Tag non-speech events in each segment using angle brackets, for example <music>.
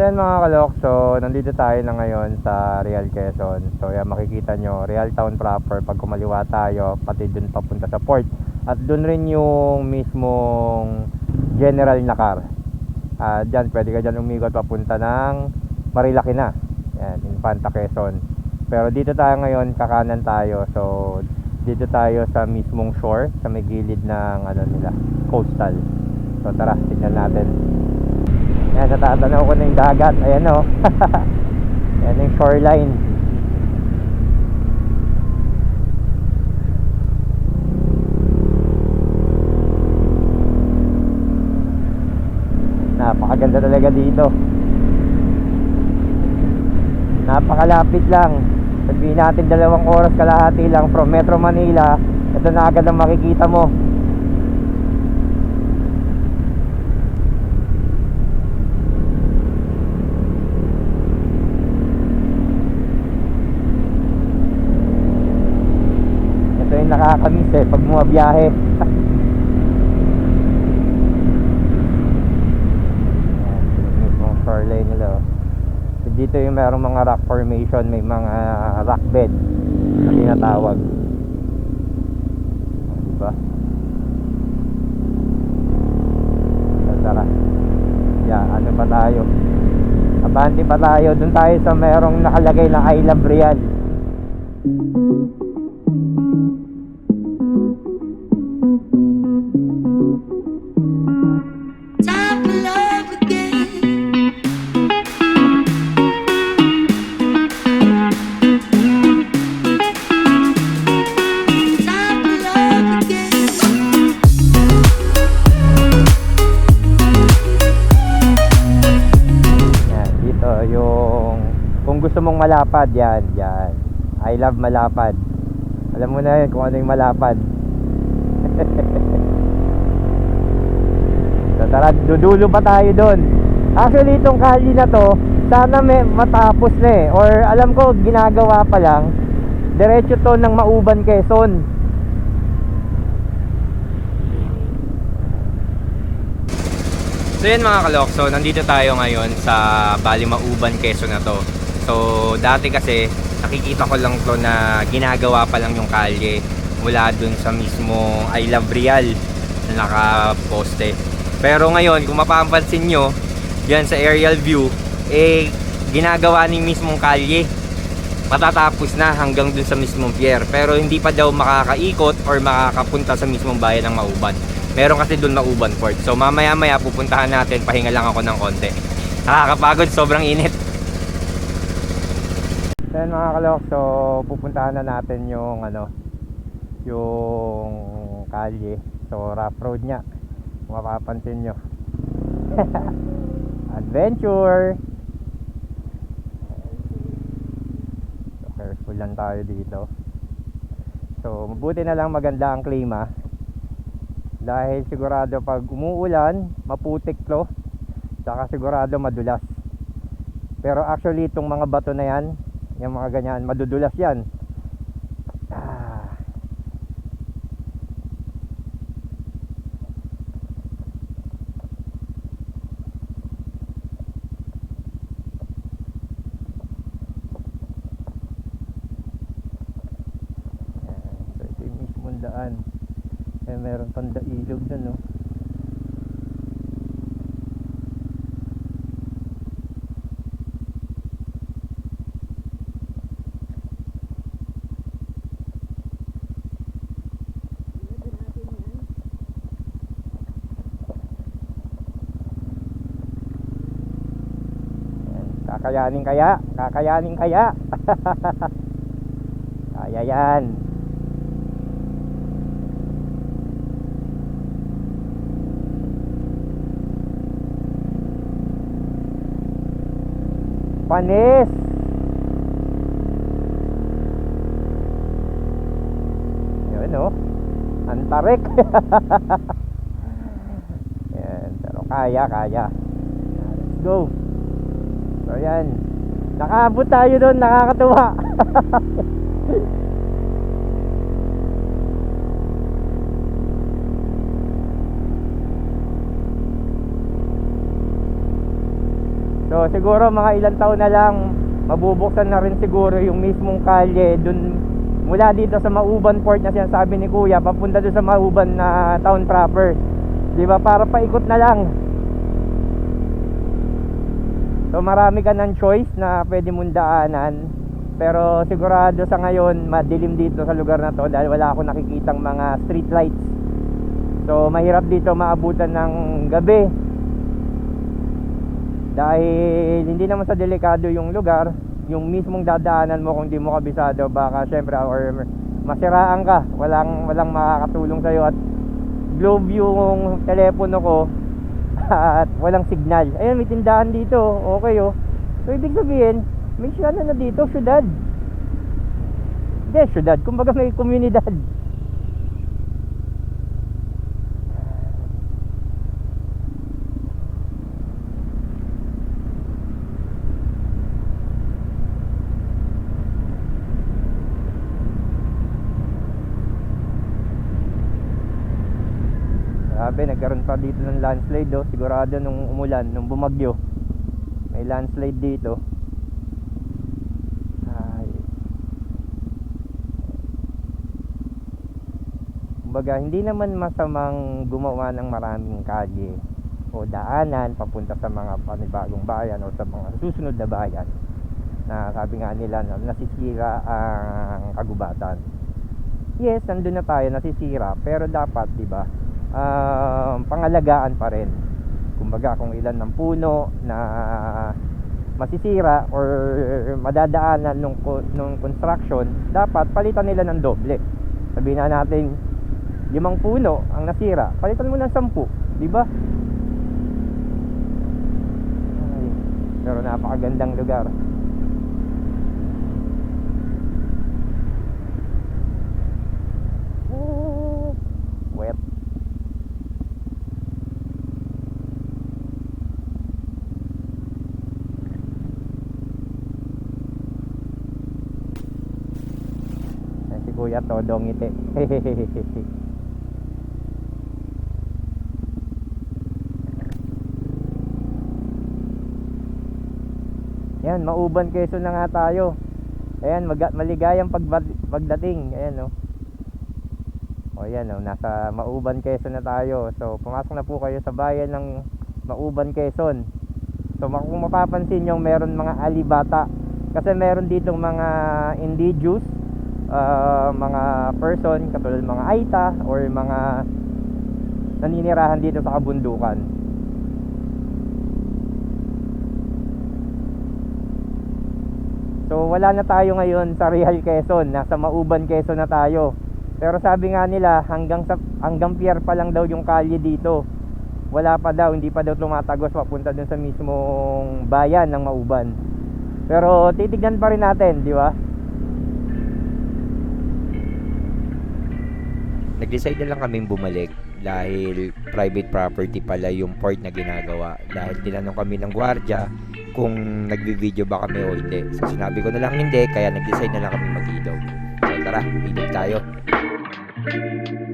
Ayan mga kalok, so nandito tayo na ngayon sa Real Quezon. So yan makikita nyo, Real Town proper pag kumaliwa tayo, pati dun papunta sa port. At dun rin yung mismong general na car. Ah, dyan, pwede ka dyan umikot papunta ng Marilaki na. Yan, Infanta Quezon. Pero dito tayo ngayon, kakanan tayo. So dito tayo sa mismong shore, sa may gilid ng ano nila, coastal. So tara, tignan natin. Yan, natatanaw ko na yung dagat. Ayan o. <laughs> Ayan yung shoreline. Napakaganda talaga dito. Napakalapit lang. Sabihin natin dalawang oras kalahati lang from Metro Manila. Ito na agad ang makikita mo. Ito yung nakakamiss eh pag bumabiyahe. Mismong shoreline nila. oh. So, dito yung merong mga rock formation, may mga rock bed na tinatawag. Diba? So, tara. Yeah, ano pa tayo? Abante pa tayo. Doon tayo sa merong nakalagay na I Love Real. Time malapad, yan, yan. I love malapad. Alam mo na yun kung ano yung malapad. <laughs> so, tara, dudulo pa tayo doon. Actually, itong kali na to, sana may matapos na eh. Or alam ko, ginagawa pa lang. Diretso to ng Mauban, Quezon. So yun mga kalok, so nandito tayo ngayon sa Bali Mauban, Quezon na to. So dati kasi nakikita ko lang to na ginagawa pa lang yung kalye mula dun sa mismo I Love Real na nakaposte. Pero ngayon kung mapapansin nyo, yan sa aerial view, eh ginagawa ni mismong kalye. Matatapos na hanggang dun sa mismong pier. Pero hindi pa daw makakaikot or makakapunta sa mismong bayan ng Mauban. Meron kasi doon Mauban Port. So mamaya maya pupuntahan natin, pahinga lang ako ng konti. Nakakapagod, sobrang init. Then mga kalok, so pupuntahan na natin yung ano, yung kalye. So rough road niya. Kung mapapansin nyo. <laughs> Adventure! So, careful lang tayo dito. So mabuti na lang maganda ang klima dahil sigurado pag umuulan maputik to saka sigurado madulas pero actually itong mga bato na yan yung mga ganyan madudulas yan ah. So ito yung mismong daan eh, meron pang ilog dun, no? Ayan, Kakayanin kaya? Kakayanin kaya? <laughs> Kaya yan. Panis. Yun oh. Antarik. <laughs> yan, pero kaya, kaya. Let's go. So yan. Nakaabot tayo doon, nakakatuwa. <laughs> So siguro mga ilang taon na lang mabubuksan na rin siguro yung mismong kalye dun mula dito sa Mauban Port na sinasabi ni Kuya papunta doon sa Mauban na town proper. 'Di ba? Para paikot na lang. So marami ka ng choice na pwede mong daanan. Pero sigurado sa ngayon madilim dito sa lugar na to dahil wala akong nakikitang mga street lights. So mahirap dito maabutan ng gabi. Dahil hindi naman sa delikado yung lugar, yung mismong dadaanan mo kung di mo kabisado baka syempre or masiraan ka, walang walang makakatulong sa at globe yung telepono ko at walang signal. Ayun, may tindahan dito. Okay oh. So ibig sabihin, may ano na dito, syudad. Hindi, syudad. Kumbaga may komunidad. Nagkaroon pa dito ng landslide oh. Sigurado nung umulan, nung bumagyo. May landslide dito. Ay. Kumbaga, hindi naman masamang gumawa ng maraming kalye o daanan papunta sa mga panibagong bayan o sa mga susunod na bayan na sabi nga nila na nasisira ang kagubatan. Yes, nandun na tayo nasisira pero dapat, 'di ba? Um, pangalagaan pa rin. Kumbaga kung ilan ng puno na masisira or madadaanan nung, nung construction, dapat palitan nila ng doble. Sabihin na natin, limang puno ang nasira, palitan mo ng sampu, di ba? Pero napakagandang lugar. Ooh, Wet. Yan si Kuya todo ngiti. <laughs> Yan, mauban Quezon na nga tayo. Ayan, mag- maligayang pagba- pagdating. Ayan, oh. O yan, oh, nasa Mauban Quezon na tayo. So, pumasok na po kayo sa bayan ng Mauban Quezon. So, kung mapapansin nyo, meron mga alibata. Kasi meron ditong mga indigenous, ah, mga person, katulad mga Aita, or mga naninirahan dito sa kabundukan. So wala na tayo ngayon sa Real Quezon, nasa Mauban Quezon na tayo. Pero sabi nga nila hanggang sa hanggang pier pa lang daw yung kalye dito. Wala pa daw, hindi pa daw tumatagos papunta dun sa mismong bayan ng Mauban. Pero titignan pa rin natin, di ba? Nag-decide na lang kaming bumalik dahil private property pala yung port na ginagawa. Dahil tinanong kami ng gwardya kung nagbi-video ba kami o hindi. So sinabi ko na lang hindi, kaya nag-decide na lang kami mag-ilaw. So tara, ilaw tayo. Ito yung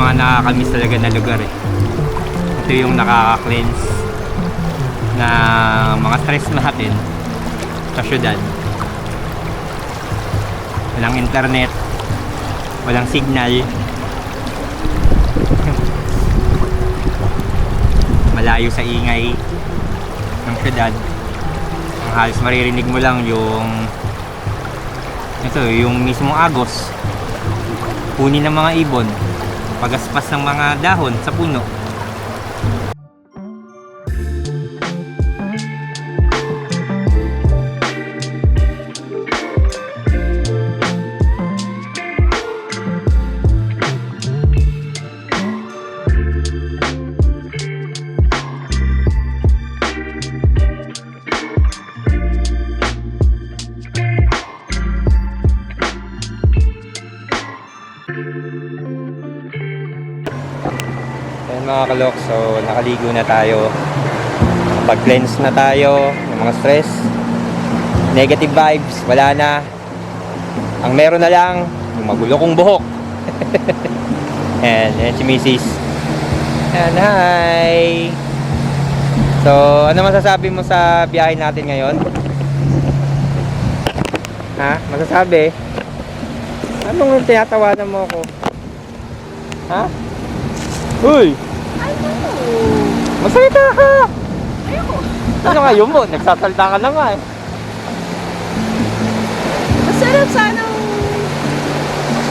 mga nakakamiss talaga na lugar eh. Ito yung nakaka-cleanse na mga stress natin sa syudad. Walang internet, Walang signal. <laughs> Malayo sa ingay ng syudad. Ang halos maririnig mo lang yung ito, yung mismong agos. Punin ng mga ibon. Pagaspas ng mga dahon sa puno. Kalok, so nakaligo na tayo. Pag-cleanse na tayo ng mga stress. Negative vibes, wala na. Ang meron na lang, yung magulo kong buhok. <laughs> Ayan, ayan si Mrs. Ayan, hi! So, ano masasabi mo sa biyahe natin ngayon? Ha? Masasabi? Anong tinatawanan mo ako? Ha? Uy! Magsalita ka! Ayoko. Ano ngayon mo? Nagsasalita ka na nga eh. Masarap sanang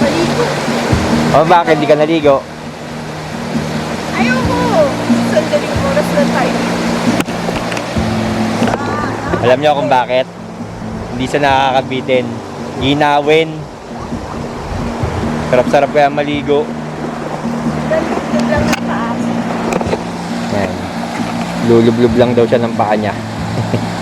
maligo. O bakit di ka naligo? Ayoko. Sandaling oras na tayo. Alam niyo kung bakit? Hindi siya nakakabitin. Ginawin. Sarap-sarap kaya maligo. Yan. Lulublob lang daw siya ng paa niya. <laughs>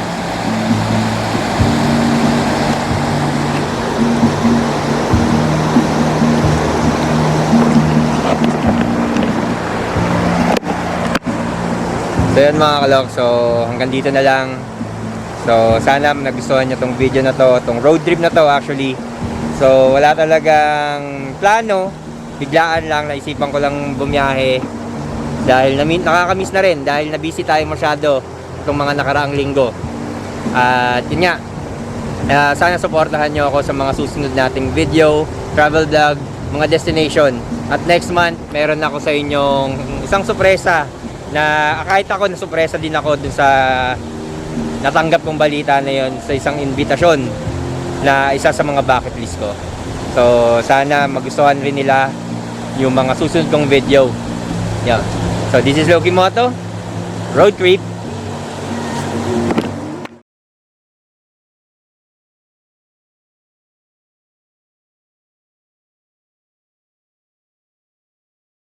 So yun mga kalok, so hanggang dito na lang. So sana nagustuhan nyo tong video na to, tong road trip na to actually. So wala talagang plano, biglaan lang, naisipan ko lang bumiyahe. Dahil nakakamiss na rin, dahil na-busy tayo masyado itong mga nakaraang linggo. At yun nga, ah, sana supportahan nyo ako sa mga susunod nating video, travel vlog, mga destination. At next month, meron ako sa inyong isang sorpresa na kahit ako na sorpresa din ako dun sa natanggap kong balita na yon sa isang invitasyon na isa sa mga bucket list ko. So, sana magustuhan rin nila yung mga susunod kong video. Yeah. So, this is Loki Moto. Road trip